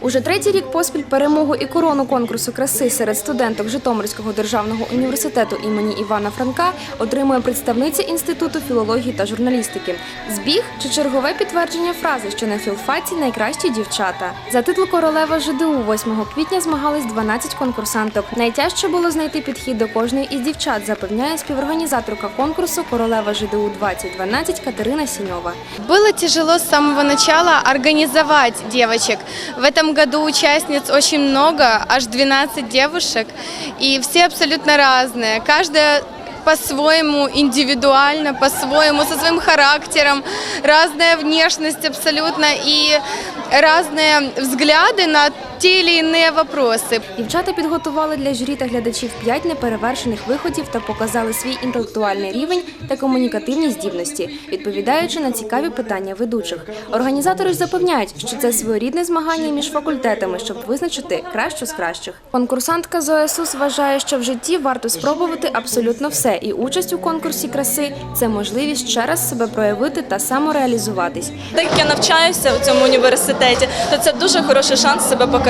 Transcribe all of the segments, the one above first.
Уже третій рік поспіль перемогу і корону конкурсу краси серед студенток Житомирського державного університету імені Івана Франка отримує представниця Інституту філології та журналістики. Збіг чи чергове підтвердження фрази, що на філфаці найкращі дівчата. За титул королева ЖДУ 8 квітня змагались 12 конкурсанток. Найтяжче було знайти підхід до кожної із дівчат, запевняє співорганізаторка конкурсу Королева ЖДУ 2012 Катерина Сіньова. Было тяжело с самого начала организовать девочек. В этом году участниц очень много, аж 12 девушек, и все абсолютно разные. Каждая по-своему, индивидуально, по-своему, со своим характером, разная внешность абсолютно и разные взгляды на те или иные вопросы. Дівчата підготували для журі та глядачів п'ять неперевершених виходів та показали свій інтелектуальний рівень та комунікативні здібності, відповідаючи на цікаві питання ведучих. Організатори ж запевняють, що це своєрідне змагання між факультетами, щоб визначити кращу з кращих. Конкурсантка Зоя Сус вважає, що в житті варто спробувати абсолютно все, і участь у конкурсі краси це можливість ще раз себе проявити та самореалізуватись. Так як я навчаюся у цьому університеті, то це дуже хороший шанс себе показати.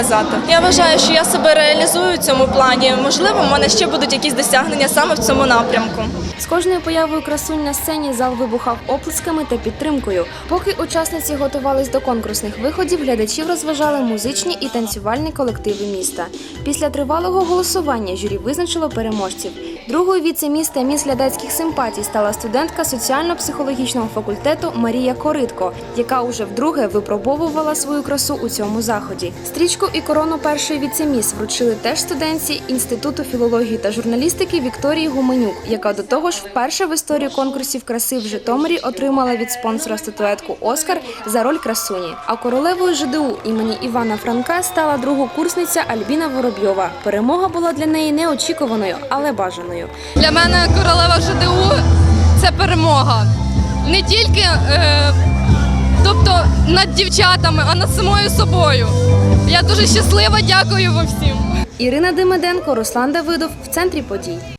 Я вважаю, що я себе реалізую в цьому плані. Можливо, в мене ще будуть якісь досягнення саме в цьому напрямку. З кожною появою красунь на сцені зал вибухав оплесками та підтримкою. Поки учасниці готувались до конкурсних виходів, глядачів розважали музичні і танцювальні колективи міста. Після тривалого голосування журі визначило переможців. Другою віце-міс та міс глядацьких симпатій стала студентка соціально-психологічного факультету Марія Коритко, яка уже вдруге випробовувала свою красу у цьому заході. Стрічку і корону першої віце-міс вручили теж студентці Інституту філології та журналістики Вікторії Гуменюк, яка до того ж вперше в історії конкурсів краси в Житомирі отримала від спонсора статуетку Оскар за роль красуні. А королевою ЖДУ імені Івана Франка стала другокурсниця Альбіна Воробйова. Перемога була для неї неочікуваною, але бажаною. Для мене королева ЖДУ це перемога. Не тільки е, тобто над дівчатами, а над самою собою. Я дуже щаслива, дякую вам всім. Ірина Демиденко, Руслан Давидов в центрі подій.